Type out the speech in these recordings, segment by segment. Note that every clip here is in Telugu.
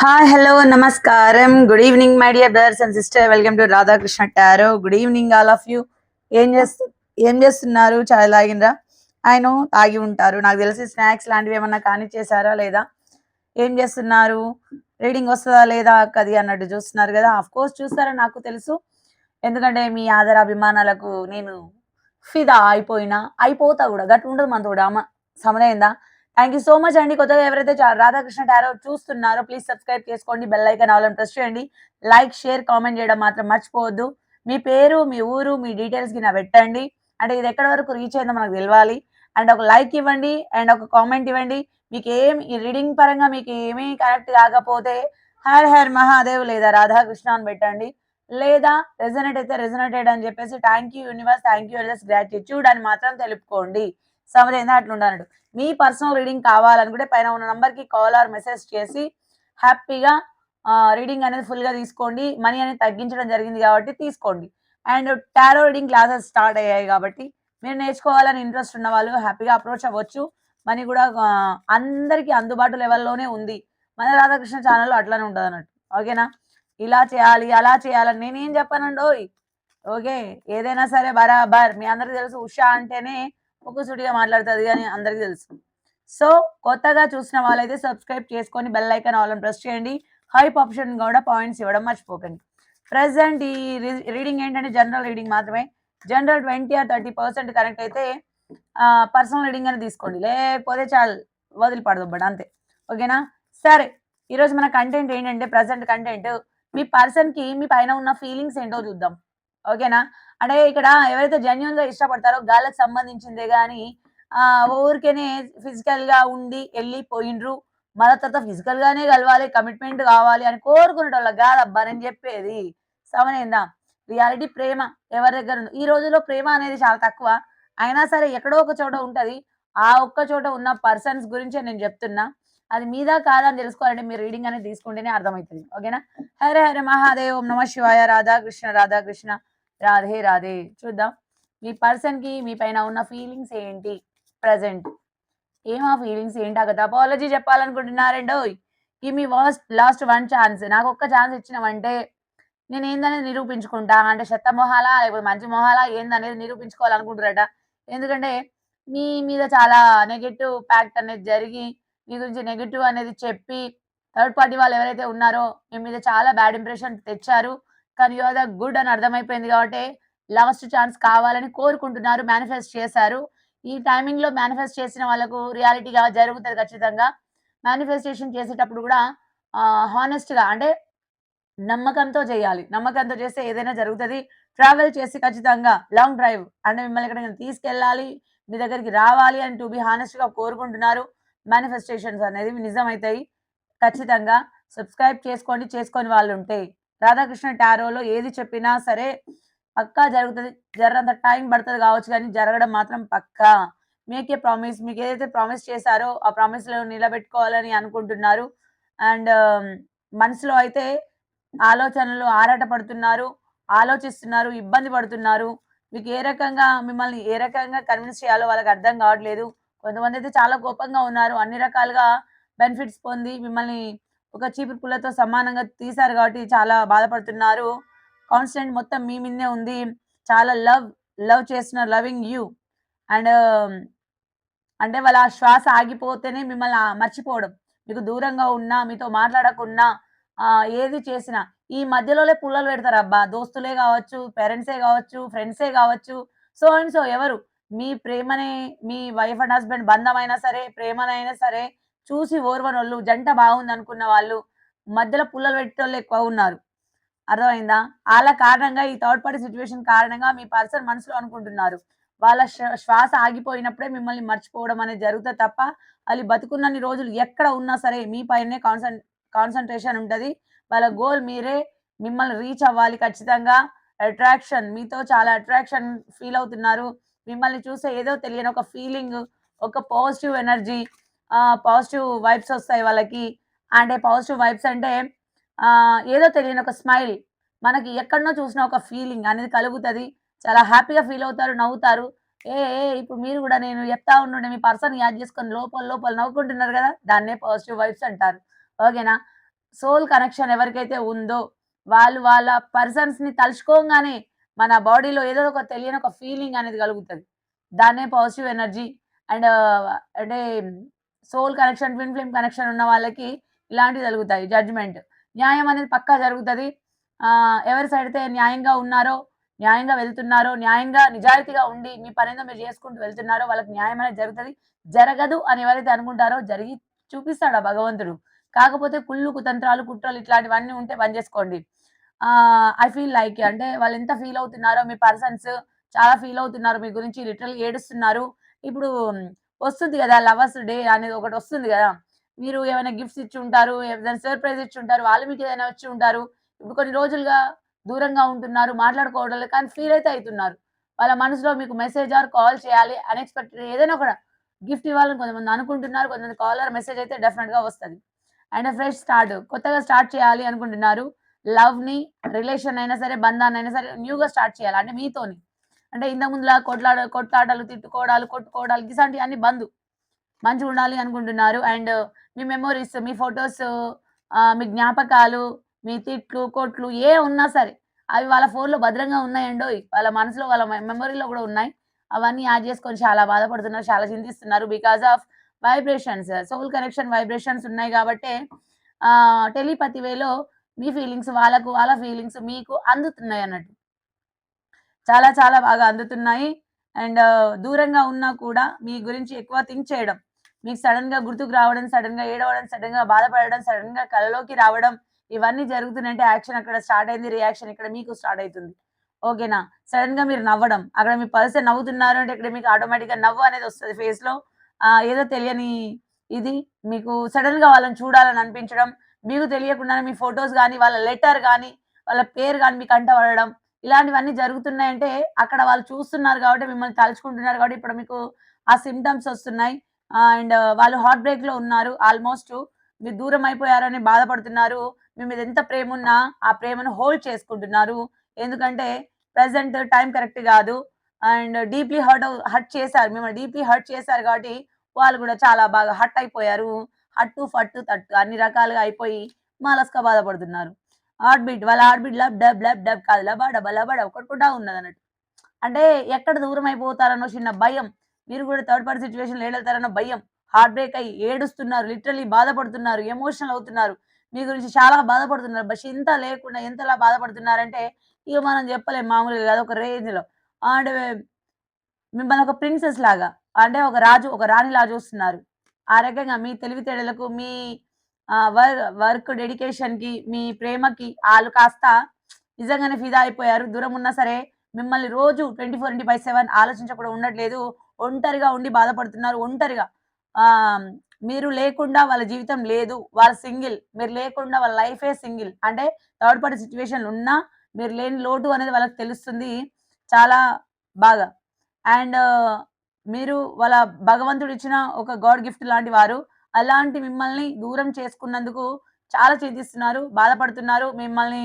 హాయ్ హలో నమస్కారం. Good evening my dear brothers and sister welcome to Radhakrishna tarot good evening all of you ఏం చేస్తు ఏం చేస్తున్నారు? చాలా తాగిండ్రా? ఆయన తాగి ఉంటారు. నాకు తెలిసి స్నాక్స్ లాంటివి ఏమన్నా కానీ చేశారా లేదా? ఏం చేస్తున్నారు? రీడింగ్ వస్తుందా లేదా కది అన్నట్టు చూస్తున్నారు కదా? ఆఫ్ కోర్స్ చూస్తారని నాకు తెలుసు. ఎందుకంటే మీ ఆధార అభిమానాలకు నేను ఫిదా అయిపోయినా అయిపోతా కూడా. గట్టు ఉండదు మనతో కూడా అమ్మ సమదైందా థ్యాంక్ యూ సో మచ్ అండి కొత్తగా ఎవరైతే రాధాకృష్ణ టారో చూస్తున్నారో ప్లీజ్ సబ్స్క్రైబ్ చేసుకోండి బెల్ ఐకాన్ ఆల్ ప్రెస్ చేయండి. లైక్ షేర్ కామెంట్ చేయడం మాత్రం మర్చిపోవద్దు. మీ పేరు మీ ఊరు మీ డీటెయిల్స్కి నా పెట్టండి. అంటే ఇది ఎక్కడి వరకు రీచ్ అయిందో మనకు తెలియాలి అండ్ ఒక లైక్ ఇవ్వండి అండ్ ఒక కామెంట్ ఇవ్వండి. మీకు ఏం ఈ రీడింగ్ పరంగా మీకు ఏమీ కరెక్ట్ కాకపోతే హర్ హర్ మహాదేవ్ లేదా రాధాకృష్ణ అని పెట్టండి. లేదా రెజనేట్ అయితే రెజనేటెడ్ అని చెప్పేసి thank you universe thank you gratitude అని మాత్రం తెలుపుకోండి. సమదైందా అట్లా ఉండన్నాడు మీ పర్సనల్ రీడింగ్ కావాలనుకుంటే పైన ఉన్న నంబర్కి కాల్ ఆర్ మెసేజ్ చేసి హ్యాపీగా రీడింగ్ అనేది ఫుల్గా తీసుకోండి. మనీ అనేది తగ్గించడం జరిగింది కాబట్టి తీసుకోండి. And tarot reading classes start అయ్యాయి కాబట్టి మీరు నేర్చుకోవాలని ఇంట్రెస్ట్ ఉన్న వాళ్ళు హ్యాపీగా అప్రోచ్ అవ్వచ్చు. మనీ కూడా అందరికీ అందుబాటు లెవెల్లోనే ఉంది. మన రాధాకృష్ణ ఛానల్లో అట్లానే ఉంటుంది అన్నట్టు ఓకేనా ఇలా చేయాలి అలా చేయాలని నేనేం చెప్పానండి ఓకే ఏదైనా సరే బరాబర్. మీ అందరికి తెలుసు ఉషా అంటేనే ముక్కుసూటిగా మాట్లాడుతుంది అని అందరికీ తెలుసు. సో కొత్తగా చూసిన వాళ్ళైతే సబ్స్క్రైబ్ చేసుకొని బెల్ ఐకాన్ ఆల్ ప్రెస్ చేయండి. హైప్ ఆప్షన్ కూడా పాయింట్స్ ఇవ్వడం మర్చిపోకండి. ప్రజెంట్ ఈ రీడింగ్ ఏంటంటే జనరల్ రీడింగ్ మాత్రమే. General twenty or thirty percent correct అయితే పర్సనల్ రీడింగ్ అని తీసుకోండి. లేకపోతే చాలు వదిలిపడదు అంతే. ఓకేనా? సరే ఈరోజు మన కంటెంట్ ఏంటంటే ప్రజెంట్ కంటెంట్ మీ పర్సన్కి మీ పైన ఉన్న ఫీలింగ్స్ ఏంటో చూద్దాం. ఓకేనా? అంటే ఇక్కడ ఎవరైతే జెన్యున్గా ఇష్టపడతారో గాళ్ళకి సంబంధించిందే గాని ఆ ఊరికేనే ఫిజికల్గా ఉండి వెళ్ళిపోయిండ్రు మళ్ళీ తర్వాత ఫిజికల్ గానే కలవాలి కమిట్మెంట్ కావాలి అని కోరుకునేటోళ్ళ కాదబ్బా నేను చెప్పేది. సమనేందా రియాలిటీ ప్రేమ ఎవరి దగ్గర ఈ రోజుల్లో ప్రేమ అనేది చాలా తక్కువ. అయినా సరే ఎక్కడో ఒక చోట ఉంటది. ఆ ఒక్క చోట ఉన్న పర్సన్స్ గురించే నేను చెప్తున్నా. అది మీద కాదని తెలుసుకోవాలంటే మీరు రీడింగ్ అనేది తీసుకుంటేనే అర్థమవుతుంది. ఓకేనా? హరే హరే మహాదేవ్ ఓం నమ శివాయ రాధాకృష్ణ రాధాకృష్ణ రాధే రాధే. చూద్దాం. మీ పర్సన్కి మీ పైన ఉన్న ఫీలింగ్స్ ఏంటి? ప్రజెంట్ ఏం ఆ ఫీలింగ్స్ ఏంటా కదా అపాలజీ చెప్పాలనుకుంటున్నారండో ఈ మీ వర్స్ట్ లాస్ట్ వన్ ఛాన్స్ నాకు ఒక్క ఛాన్స్ ఇచ్చినవంటే నేను ఏందనేది నిరూపించుకుంటా? అంటే చెత్త మొహాలా? లేకపోతే మంచి మొహాలా? ఏందనేది నిరూపించుకోవాలనుకుంటారట ఎందుకంటే మీ మీద చాలా నెగటివ్ ప్యాక్ట్ అనేది జరిగి మీ గురించి నెగటివ్ అనేది చెప్పి థర్డ్ పార్టీ వాళ్ళు ఎవరైతే ఉన్నారో మీ మీద చాలా బ్యాడ్ ఇంప్రెషన్ తెచ్చారు. కానీ యు ఆర్ ద గుడ్ అని అర్థమైపోయింది కాబట్టి లాస్ట్ ఛాన్స్ కావాలని కోరుకుంటున్నారు మేనిఫెస్ట్ చేశారు. ఈ టైమింగ్లో మేనిఫెస్ట్ చేసిన వాళ్ళకు రియాలిటీగా జరుగుతుంది ఖచ్చితంగా. మేనిఫెస్టేషన్ చేసేటప్పుడు కూడా హానెస్ట్గా అంటే నమ్మకంతో చేయాలి. నమ్మకంతో చేస్తే ఏదైనా జరుగుతుంది. ట్రావెల్ చేసి ఖచ్చితంగా లాంగ్ డ్రైవ్ అంటే మిమ్మల్ని ఎక్కడికైనా తీసుకెళ్ళాలి మీ దగ్గరికి రావాలి అని టు బి హానెస్ట్గా కోరుకుంటున్నారు. మేనిఫెస్టేషన్స్ అనేది నిజమవుతాయి ఖచ్చితంగా సబ్స్క్రైబ్ చేసుకోండి చేసుకొని వాళ్ళు ఉంటాయి రాధాకృష్ణ టారోలో ఏది చెప్పినా సరే పక్కా జరుగుతుంది. జరంత టైం పడుతుంది కావచ్చు కానీ జరగడం మాత్రం పక్కా. మీకే ప్రామిస్ మీకు ఏదైతే ప్రామిస్ చేశారో ఆ ప్రామిస్లో నిలబెట్టుకోవాలని అనుకుంటున్నారు. అండ్ మనసులో అయితే ఆలోచనలు ఆరాట పడుతున్నారు ఆలోచిస్తున్నారు ఇబ్బంది పడుతున్నారు. మీకు ఏ రకంగా మిమ్మల్ని ఏ రకంగా కన్విన్స్ చేయాలో వాళ్ళకి అర్థం కావట్లేదు. కొంతమంది అయితే చాలా కోపంగా ఉన్నారు. అన్ని రకాలుగా బెనిఫిట్స్ పొంది మిమ్మల్ని ఒక చీపురు పుల్లతో సమానంగా తీశారు కాబట్టి చాలా బాధపడుతున్నారు. కాన్స్టెంట్ మొత్తం మీ మీదే ఉంది. చాలా లవ్ లవ్ చేస్తున్న లవింగ్ యూ. అండ్ అంటే వాళ్ళ శ్వాస ఆగిపోతేనే మిమ్మల్ని మర్చిపోవడం. మీకు దూరంగా ఉన్నా మీతో మాట్లాడకున్నా ఏది చేసినా. ఈ మధ్యలోనే పుల్లలు పెడతారు. అబ్బా దోస్తులే కావచ్చు పేరెంట్సే కావచ్చు ఫ్రెండ్సే కావచ్చు. సో అండ్ సో ఎవరు? మీ ప్రేమనే మీ వైఫ్ అండ్ హస్బెండ్ బంధం అయినా సరే ప్రేమనైనా సరే చూసి ఓర్వనోళ్ళు జంట బాగుంది అనుకున్న వాళ్ళు మధ్యలో పుల్లలు పెట్టేటోళ్ళు ఎక్కువ ఉన్నారు. అర్థమైందా? వాళ్ళ కారణంగా ఈ థర్డ్ పార్టీ సిచ్యువేషన్ కారణంగా మీ పర్సన్ మనసులో అనుకుంటున్నారు. వాళ్ళ శ్వాస ఆగిపోయినప్పుడే మిమ్మల్ని మర్చిపోవడం అనేది జరుగుతుంది తప్ప వాళ్ళు బతుకున్నన్ని రోజులు ఎక్కడ ఉన్నా సరే మీ పైనే కాన్సన్ కాన్సన్ట్రేషన్ ఉంటుంది. వాళ్ళ గోల్ మీరే మిమ్మల్ని రీచ్ అవ్వాలి ఖచ్చితంగా. అట్రాక్షన్ మీతో చాలా అట్రాక్షన్ ఫీల్ అవుతున్నారు. మిమ్మల్ని చూస్తే ఏదో తెలియని ఒక ఫీలింగ్ ఒక పాజిటివ్ ఎనర్జీ పాజిటివ్ వైబ్స్ వస్తాయి వాళ్ళకి. అండ్ పాజిటివ్ వైబ్స్ అంటే ఏదో తెలియని ఒక స్మైల్ మనకి ఎక్కడనో చూసిన ఒక ఫీలింగ్ అనేది కలుగుతుంది. చాలా హ్యాపీగా ఫీల్ అవుతారు నవ్వుతారు. ఏ ఏ ఇప్పుడు మీరు కూడా నేను చెప్తా ఉండే మీ పర్సన్ యాడ్ చేసుకొని లోపల లోపల నవ్వుకుంటున్నారు కదా దాన్నే పాజిటివ్ వైబ్స్ అంటారు. ఓకేనా సోల్ కనెక్షన్ ఎవరికైతే ఉందో వాళ్ళు వాళ్ళ పర్సన్స్ని తలుచుకోగానే మన బాడీలో ఏదో ఒక తెలియని ఒక ఫీలింగ్ అనేది కలుగుతుంది. దాన్నే పాజిటివ్ ఎనర్జీ అండ్ అంటే soul connection twin flame connection ఉన్న వాళ్ళకి ఇలాంటివి జరుగుతాయి జడ్జ్మెంట్ న్యాయం అనేది పక్కా జరుగుతుంది. ఎవరి సైడ్ అయితే న్యాయంగా ఉన్నారో న్యాయంగా వెళ్తున్నారో న్యాయంగా నిజాయితీగా ఉండి మీ పనేదో మీరు చేసుకుంటూ వెళ్తున్నారో వాళ్ళకి న్యాయం అనేది జరుగుతుంది. జరగదు అని ఎవరైతే అనుకుంటారో జరిగి చూపిస్తాడు ఆ భగవంతుడు. కాకపోతే కుళ్ళు కుతంత్రాలు కుట్రలు ఇట్లాంటివన్నీ ఉంటే పని చేసుకోండి. ఐ ఫీల్ లైక్ అంటే వాళ్ళు ఎంత ఫీల్ అవుతున్నారో మీ పర్సన్స్ చాలా ఫీల్ అవుతున్నారు మీ గురించి లిటరల్ ఏడుస్తున్నారు. ఇప్పుడు వస్తుంది కదా లవర్స్ డే అనేది ఒకటి వస్తుంది కదా. మీరు ఏమైనా గిఫ్ట్స్ ఇచ్చి ఉంటారు ఏదైనా సర్ప్రైజ్ ఇచ్చి ఉంటారు వాళ్ళు మీకు ఏదైనా వచ్చి ఉంటారు ఇప్పుడు కొన్ని రోజులుగా దూరంగా ఉంటున్నారు మాట్లాడుకోవడం లేదు కానీ ఫీల్ అయితే అవుతున్నారు. వాళ్ళ మనసులో మీకు మెసేజ్ ఆర్ కాల్ చేయాలి అన్ఎక్స్పెక్టెడ్ ఏదైనా ఒక గిఫ్ట్ ఇవ్వాలని కొంతమంది అనుకుంటున్నారు కొంతమంది కాల్ ఆర్ మెసేజ్ అయితే డెఫినెట్గా వస్తుంది. అండ్ ఫ్రెష్ స్టార్ట్ కొత్తగా స్టార్ట్ చేయాలి అనుకుంటున్నారు లవ్ని రిలేషన్ అయినా సరే బంధాన్ని అయినా సరే న్యూగా స్టార్ట్ చేయాలి అంటే మీతోని. అంటే ఇంత ముందులా కొట్లాడ కొట్లాటలు తిట్టుకోవడాలు కొట్టుకోవడాలు ఇలాంటివి అన్ని బంద్. మంచిగా ఉండాలి అనుకుంటున్నారు. అండ్ మీ మెమోరీస్ మీ ఫొటోస్ మీ జ్ఞాపకాలు మీ తిట్లు కొట్లు ఏ ఉన్నా సరే అవి వాళ్ళ ఫోన్లో భద్రంగా ఉన్నాయండో వాళ్ళ మనసులో వాళ్ళ మెమొరీలో కూడా ఉన్నాయి. అవన్నీ యాడ్ చేసుకొని చాలా బాధపడుతున్నారు చాలా చింతిస్తున్నారు because of vibrations soul connection vibrations ఉన్నాయి కాబట్టి టెలిపతి వేలో మీ ఫీలింగ్స్ వాళ్ళకు వాళ్ళ ఫీలింగ్స్ మీకు అందుతున్నాయి అన్నట్టు. చాలా చాలా బాగా అందుతున్నాయి. అండ్ దూరంగా ఉన్నా కూడా మీ గురించి ఎక్కువ థింక్ చేయడం మీకు సడన్గా గుర్తుకు రావడం సడన్గా ఏడవడం సడన్గా బాధపడడం సడన్గా కలలోకి రావడం ఇవన్నీ జరుగుతుందంటే యాక్షన్ అక్కడ స్టార్ట్ అయింది రియాక్షన్ ఇక్కడ మీకు స్టార్ట్ అవుతుంది. ఓకేనా? సడన్గా మీరు నవ్వడం అక్కడ మీ పర్సన్ నవ్వుతున్నారు అంటే ఇక్కడ మీకు ఆటోమేటిక్గా నవ్వు అనేది వస్తుంది ఫేస్లో ఏదో తెలియని ఇది మీకు సడన్గా వాళ్ళని చూడాలని అనిపించడం మీకు తెలియకుండానే మీ ఫొటోస్ కానీ వాళ్ళ లెటర్ కానీ వాళ్ళ పేరు కానీ మీకు అంట పడడం ఇలాంటివన్నీ జరుగుతున్నాయంటే అక్కడ వాళ్ళు చూస్తున్నారు కాబట్టి మిమ్మల్ని తలుచుకుంటున్నారు కాబట్టి ఇప్పుడు మీకు ఆ సిమ్టమ్స్ వస్తున్నాయి. అండ్ వాళ్ళు హార్ట్ బ్రేక్లో ఉన్నారు. ఆల్మోస్ట్ మీరు దూరం అయిపోయారని బాధపడుతున్నారు. మీ మీద ఎంత ప్రేమ ఉన్నా ఆ ప్రేమను హోల్డ్ చేసుకుంటున్నారు. ఎందుకంటే ప్రజెంట్ టైం కరెక్ట్ కాదు. అండ్ డీప్లీ హర్ట్ హర్ట్ చేశారు. మిమ్మల్ని డీప్లీ హర్ట్ చేశారు కాబట్టి వాళ్ళు కూడా చాలా బాగా హర్ట్ అయిపోయారు. హట్టు ఫట్టు తట్టు అన్ని రకాలుగా అయిపోయి మాలస్గా బాధపడుతున్నారు. హార్ట్ బీట్ వాళ్ళ heart beat lub dub lub dub కాదు లబా డబ లబా డబ్ కొట్టుకుంటా ఉన్నది అన్నట్టు అంటే ఎక్కడ దూరం అయిపోతారన్నో చిన్న భయం. మీరు కూడా థర్డ్ పార్టీ సిచ్యువేషన్లో ఏడెళ్తారనో భయం. హార్ట్ బ్రేక్ అయ్యి ఏడుస్తున్నారు లిటరలీ బాధపడుతున్నారు ఎమోషనల్ అవుతున్నారు. మీ గురించి చాలా బాధపడుతున్నారు బస్ ఇంత లేకుండా ఎంతలా బాధపడుతున్నారంటే ఇక మనం చెప్పలేం మామూలుగా కాదు ఒక రేంజ్లో. అంటే మిమ్మల్ని ఒక ప్రిన్సెస్ లాగా అంటే ఒక రాజు ఒక రాణి చూస్తున్నారు. ఆ రకంగా మీ తెలివితేడలకు మీ వర్క్ డెడికేషన్కి మీ ప్రేమకి వాళ్ళు కాస్త నిజంగానే ఫిదా అయిపోయారు. దూరం ఉన్నా సరే మిమ్మల్ని రోజు twenty four into by seven ఆలోచించకుండా ఉండట్లేదు. ఒంటరిగా ఉండి బాధపడుతున్నారు. ఒంటరిగా. ఆ మీరు లేకుండా వాళ్ళ జీవితం లేదు. వాళ్ళ సింగిల్. మీరు లేకుండా వాళ్ళ లైఫే సింగిల్. అంటే థర్డ్ పార్టీ సిచ్యువేషన్ ఉన్నా మీరు లేని లోటు అనేది వాళ్ళకి తెలుస్తుంది. చాలా బాగా. అండ్ మీరు వాళ్ళ భగవంతుడు ఇచ్చిన ఒక గాడ్ గిఫ్ట్ లాంటి వారు అలాంటి మిమ్మల్ని దూరం చేసుకున్నందుకు చాలా చింతిస్తున్నారు బాధపడుతున్నారు మిమ్మల్ని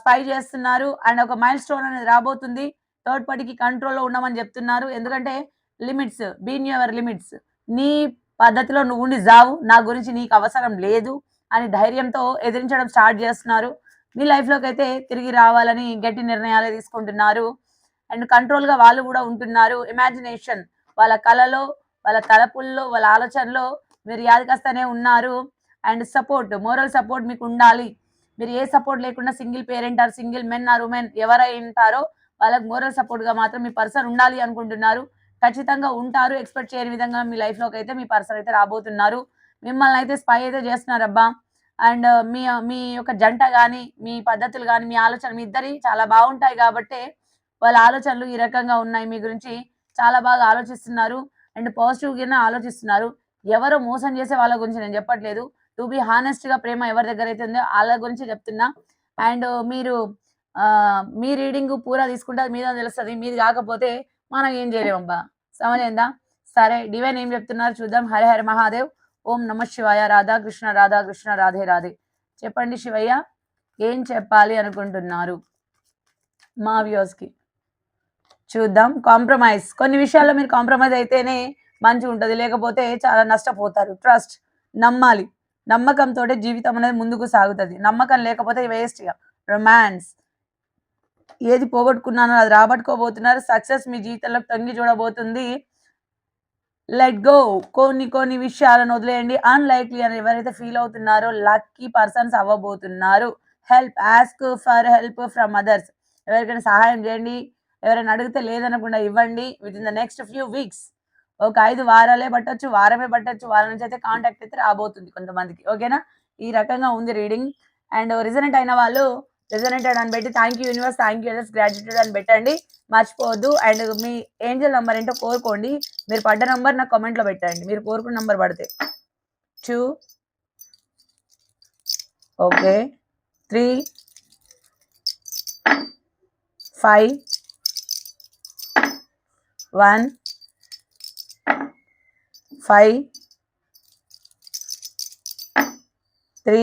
స్పై చేస్తున్నారు అండ్ ఒక మైల్ స్టోన్ అనేది రాబోతుంది. థర్డ్ పార్టీకి కంట్రోల్లో ఉండమని చెప్తున్నారు. ఎందుకంటే లిమిట్స్ బీన్ యువర్ లిమిట్స్ నీ పద్ధతిలో నువ్వు ఉండి జావు. నా గురించి నీకు అవసరం లేదు అని ధైర్యంతో ఎదిరించడం స్టార్ట్ చేస్తున్నారు. మీ లైఫ్లోకి అయితే తిరిగి రావాలని గట్టి నిర్ణయాలు తీసుకుంటున్నారు. అండ్ కంట్రోల్గా వాళ్ళు కూడా ఉంటున్నారు. ఇమాజినేషన్ వాళ్ళ కళలో వాళ్ళ తలపుల్లో వాళ్ళ ఆలోచనలో మీరు యాదకస్తూనే ఉన్నారు. అండ్ సపోర్ట్ మోరల్ సపోర్ట్ మీకు ఉండాలి. మీరు ఏ సపోర్ట్ లేకుండా single parent or single men or women ఎవరై ఉంటారో వాళ్ళకి మోరల్ సపోర్ట్గా మాత్రం మీ పర్సన్ ఉండాలి అనుకుంటున్నారు. ఖచ్చితంగా ఉంటారు. ఎక్స్పెక్ట్ చేయని విధంగా మీ లైఫ్లోకి అయితే మీ పర్సన్ అయితే రాబోతున్నారు. మిమ్మల్ని అయితే స్పై అయితే చేస్తున్నారబ్బా. అండ్ మీ మీ యొక్క జంట కానీ మీ పద్ధతులు కానీ మీ ఆలోచన మీ ఇద్దరి చాలా బాగుంటాయి కాబట్టి వాళ్ళ ఆలోచనలు ఈ రకంగా ఉన్నాయి. మీ గురించి చాలా బాగా ఆలోచిస్తున్నారు. అండ్ పాజిటివ్గా ఆలోచిస్తున్నారు. ఎవరు మోసం చేసే వాళ్ళ గురించి నేను చెప్పట్లేదు. టు బి హానెస్ట్గా ప్రేమ ఎవరి దగ్గర అయితే ఉందో వాళ్ళ గురించి చెప్తున్నా. అండ్ మీరు మీ రీడింగ్ పూరా తీసుకుంటే మీద తెలుస్తుంది. మీది కాకపోతే మనం ఏం చేయలేమబ్బా. సమజైందా? సరే డివైన్ ఏం చెప్తున్నారు? చూద్దాం. హరి హరి మహాదేవ్. ఓం నమ శివాయ. రాధాకృష్ణ రాధాకృష్ణ రాధే రాధే చెప్పండి శివయ్య ఏం చెప్పాలి అనుకుంటున్నారు? మా వ్యూస్కి చూద్దాం. కాంప్రమైజ్. కొన్ని విషయాల్లో మీరు కాంప్రమైజ్ అయితేనే మంచిగా ఉంటుంది. లేకపోతే చాలా నష్టపోతారు. ట్రస్ట్ నమ్మాలి. నమ్మకంతో జీవితం అనేది ముందుకు సాగుతుంది. నమ్మకం లేకపోతే వేస్ట్ ఇక రొమాన్స్ ఏది పోగొట్టుకున్నానో అది రాబట్టుకోబోతున్నారు. సక్సెస్ మీ జీవితంలో తొంగి చూడబోతుంది. లెట్ గో కొన్ని కొన్ని విషయాలను వదిలేయండి. అన్లైక్లీ అని ఎవరైతే ఫీల్ అవుతున్నారో lucky persons అవ్వబోతున్నారు. Help ask for help from others ఎవరికైనా సహాయం చేయండి. ఎవరైనా అడిగితే లేదనకుండా ఇవ్వండి. Within the next few weeks ఒక ఐదు వారాలే పట్టొచ్చు వారమే పట్టొచ్చు వారం నుంచి అయితే కాంటాక్ట్ అయితే రాబోతుంది కొంతమందికి. ఓకేనా? ఈ రకంగా ఉంది రీడింగ్ అండ్ రిజనెంట్ అయిన వాళ్ళు రిజనెంట్ అని పెట్టి thank you universe thank you graduated అని పెట్టండి. మర్చిపోవద్దు. అండ్ మీ ఏంజల్ నెంబర్ ఏంటో కోరుకోండి. మీరు పడ్డ నెంబర్ నాకు కామెంట్లో పెట్టండి. మీరు కోరుకున్న నెంబర్ పడితే. Two okay three five one five three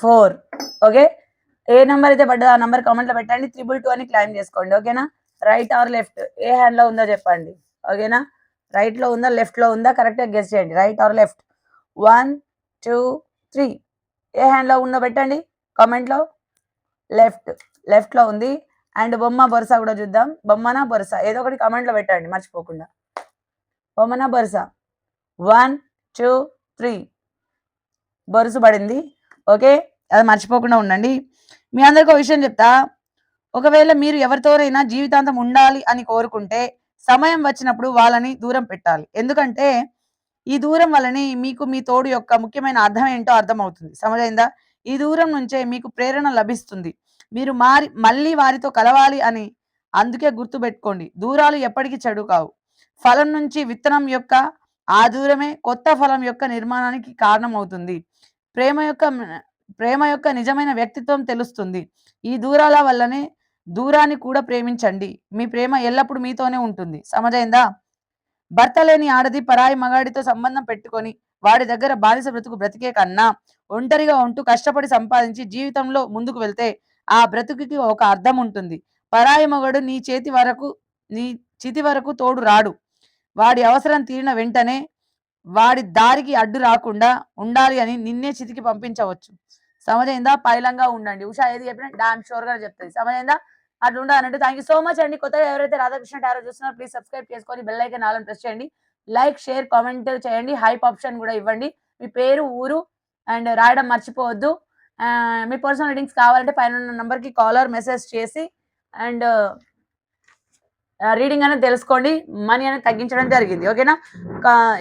four. Okay? ఏ నెంబర్ అయితే పడ్డదో ఆ నెంబర్ కామెంట్లో పెట్టండి. త్రిబుల్ టూ అని క్లైమ్ చేసుకోండి. ఓకేనా? రైట్ ఆర్ లెఫ్ట్ ఏ హ్యాండ్లో ఉందో చెప్పండి. ఓకేనా? రైట్లో ఉందా? లెఫ్ట్లో ఉందా? కరెక్ట్గా గెస్ చేయండి. Right or left one two three ఏ హ్యాండ్లో ఉందో పెట్టండి. కామెంట్లో లెఫ్ట్ లెఫ్ట్లో ఉంది. అండ్ బొమ్మ బొరసా కూడా చూద్దాం. బొమ్మనా బొరసా? ఏదో ఒకటి కమెంట్లో పెట్టండి మర్చిపోకుండా. బొమ్మనా బొరసా? వన్ టూ త్రీ బొరుసు పడింది. ఓకే అది మర్చిపోకుండా ఉండండి. మీ అందరికి ఒక విషయం చెప్తా. ఒకవేళ మీరు ఎవరితోనైనా జీవితాంతం ఉండాలి అని కోరుకుంటే సమయం వచ్చినప్పుడు వాళ్ళని దూరం పెట్టాలి. ఎందుకంటే ఈ దూరం వల్లని మీకు మీ తోడు యొక్క ముఖ్యమైన అర్థం ఏంటో అర్థమవుతుంది. సమజైందా? ఈ దూరం నుంచే మీకు ప్రేరణ లభిస్తుంది. మీరు మారి మళ్ళీ వారితో కలవాలి అని అందుకే గుర్తుపెట్టుకోండి దూరాలు ఎప్పటికీ చెడు కావు. ఫలం నుంచి విత్తనం యొక్క ఆ దూరమే కొత్త ఫలం యొక్క నిర్మాణానికి కారణమవుతుంది. ప్రేమ యొక్క ప్రేమ యొక్క నిజమైన వ్యక్తిత్వం తెలుస్తుంది. ఈ దూరాల వల్లనే దూరాన్ని కూడా ప్రేమించండి. మీ ప్రేమ ఎల్లప్పుడూ మీతోనే ఉంటుంది. సమజైందా? భర్త లేని ఆడది పరాయి మగాడితో సంబంధం పెట్టుకొని వాడి దగ్గర బానిస బ్రతుకు బ్రతికే కన్నా ఒంటరిగా ఉంటూ కష్టపడి సంపాదించి జీవితంలో ముందుకు వెళ్తే ఆ బ్రతుకుకి ఒక అర్థం ఉంటుంది. పరాయి మగడు నీ చేతి వరకు నీ చితి వరకు తోడు రాడు. వాడి అవసరం తీరిన వెంటనే వాడి దారికి అడ్డు రాకుండా ఉండాలి అని నిన్నే చితికి పంపించవచ్చు. సమజైందా? పైలంగా ఉండండి. ఉషా ఏది చెప్పినా డామ్ షూర్గా చెప్తుంది. సమజైందా? అట్లా ఉండాలంటే థ్యాంక్ యూ సో మచ్ అండి. కొత్తగా ఎవరైతే రాధాకృష్ణ టారో చూస్తున్నారో ప్లీజ్ సబ్స్క్రైబ్ చేసుకొని బెల్ ఐకన్ ఆలని ప్రెస్ చేయండి. లైక్ షేర్ కామెంట్ చేయండి. హైప్ ఆప్షన్ కూడా ఇవ్వండి. మీ పేరు ఊరు అండ్ రాయడం మర్చిపోవద్దు. మీ పర్సనల్ రీడింగ్స్ కావాలంటే పైన ఉన్న నెంబర్కి కాలర్ మెసేజ్ చేసి అండ్ రీడింగ్ uh, అనేది తెలుసుకోండి. మనీ అనేది తగ్గించడం జరిగింది. ఓకేనా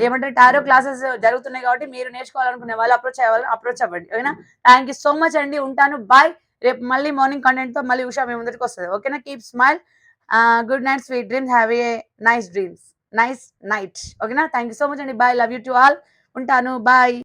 ఏమంటే టారో క్లాసెస్ జరుగుతున్నాయి కాబట్టి మీరు నేర్చుకోవాలనుకునే వాళ్ళు అప్రోచ్ అవ్వాలని అప్రోచ్ అవ్వండి. ఓకేనా థ్యాంక్ యూ సో మచ్ అండి. ఉంటాను. బాయ్ రేపు మళ్ళీ మార్నింగ్ కంటెంట్తో మళ్ళీ ఉషా మీ ముందరికి వస్తుంది. ఓకేనా keep smile good night sweet dreams have a nice dreams nice night ఓకేనా థ్యాంక్ యూ సో మచ్ అండి. Bye love you to all ఉంటాను. బాయ్